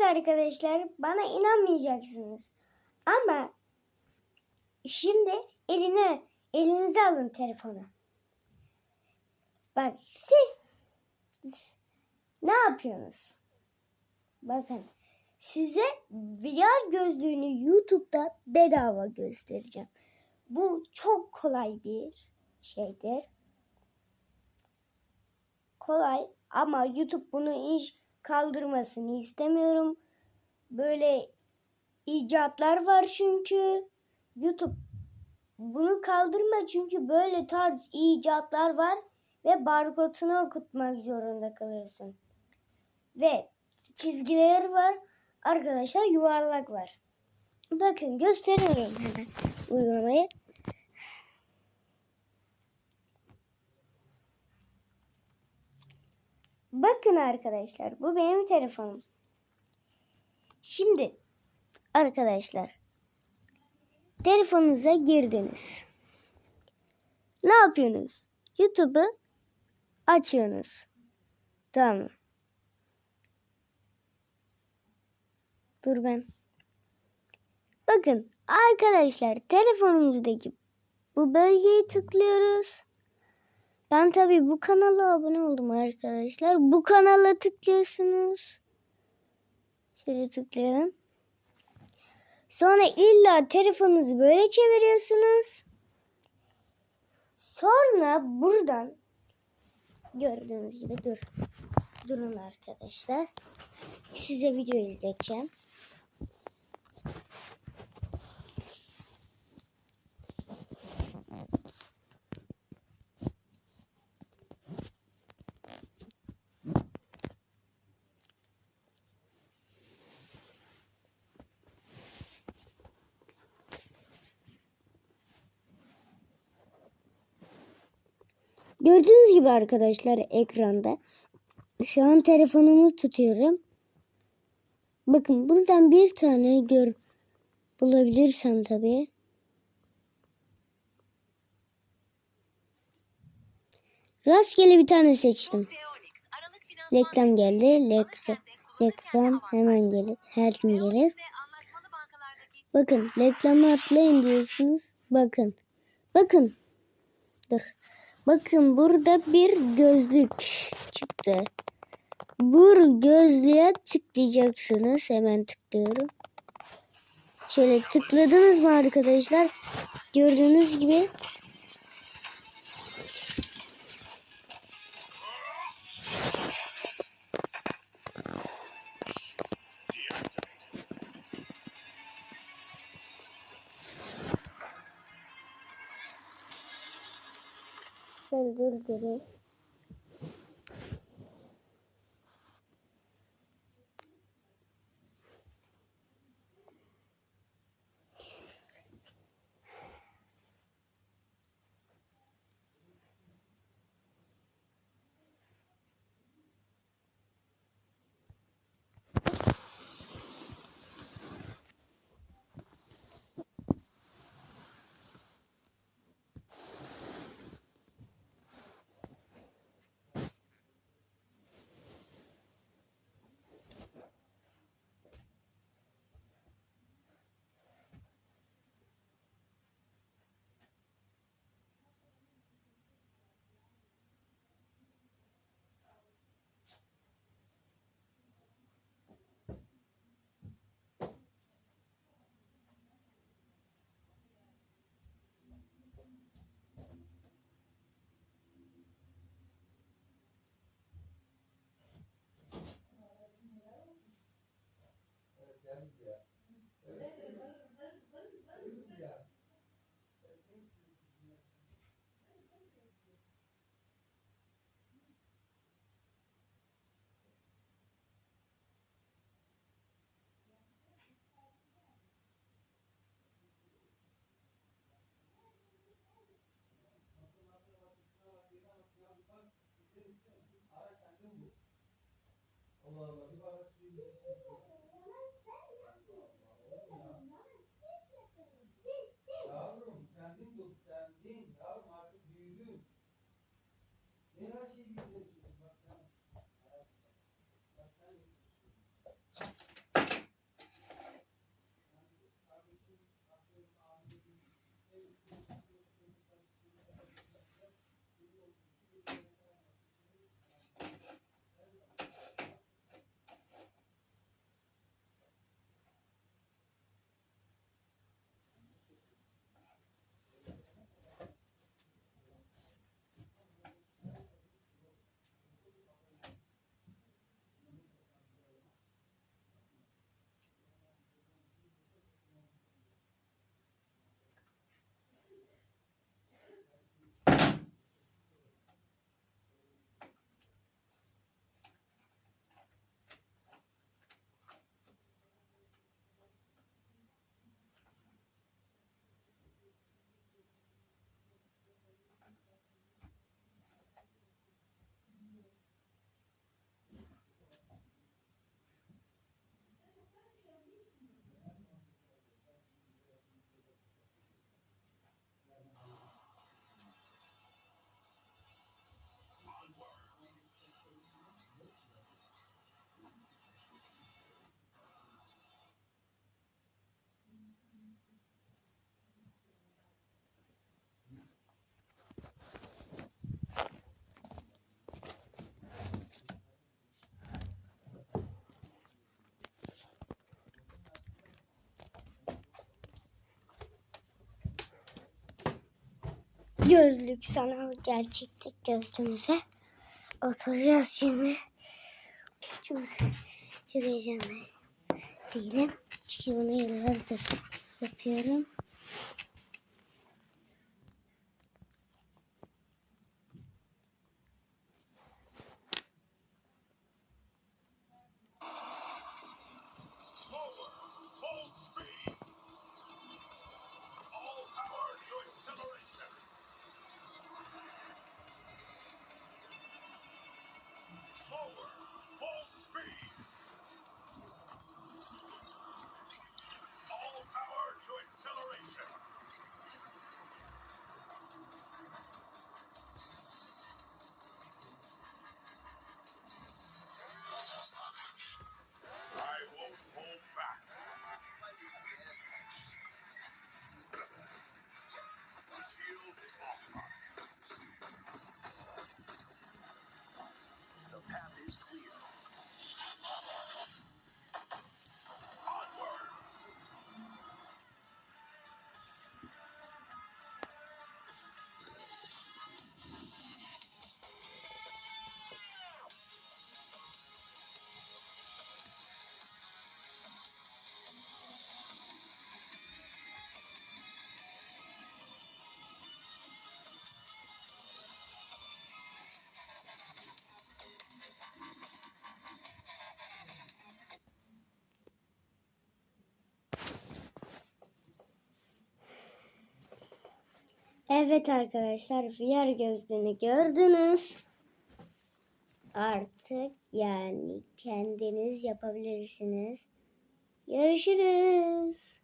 Evet arkadaşlar bana inanmayacaksınız. Ama şimdi eline elinize alın telefonu. Bak siz ne yapıyorsunuz? Bakın size VR gözlüğünü YouTube'da bedava göstereceğim. Bu çok kolay bir şeydir. Kolay ama YouTube bunu iş kaldırmasını istemiyorum. Böyle icatlar var çünkü YouTube bunu kaldırma çünkü böyle tarz icatlar var ve barkodunu okutmak zorunda kalıyorsun. Ve çizgiler var. Arkadaşlar yuvarlak var. Bakın gösteriyorum hemen uygulamayı. Bakın arkadaşlar bu benim telefonum. Şimdi arkadaşlar telefonunuza girdiniz. Ne yapıyorsunuz? YouTube'u açıyorsunuz. Tamam mı? Dur ben. Bakın arkadaşlar telefonumuzdaki bu bölgeyi tıklıyoruz. Ben tabii bu kanala abone oldum arkadaşlar. Bu kanala tıklıyorsunuz. Şöyle tıklayalım. Sonra illa telefonunuzu böyle çeviriyorsunuz. Sonra buradan gördüğünüz gibi dur. Durun arkadaşlar. Size video izleteceğim. Gördüğünüz gibi arkadaşlar ekranda. Şu an telefonumu tutuyorum. Bakın buradan bir tane gör bulabilirsem tabii. Rastgele bir tane seçtim. Reklam geldi. Reklam, reklam hemen gelir. Her gün gelir. Bakın reklamı atlayın diyorsunuz. Bakın. Bakın. Dur. Bakın burada bir gözlük çıktı. Bu gözlüğe tıklayacaksınız. Hemen tıklıyorum. Şöyle tıkladınız mı arkadaşlar? Gördüğünüz gibi Şöyle durdurayım. Yavrum gözlük sanal gerçeklik gözlüğümüze oturacağız şimdi. Çok, çok heyecanlı değilim. Çünkü bunu yıllardır yapıyorum. Evet arkadaşlar VR gözlüğünü gördünüz. Artık yani kendiniz yapabilirsiniz. Görüşürüz.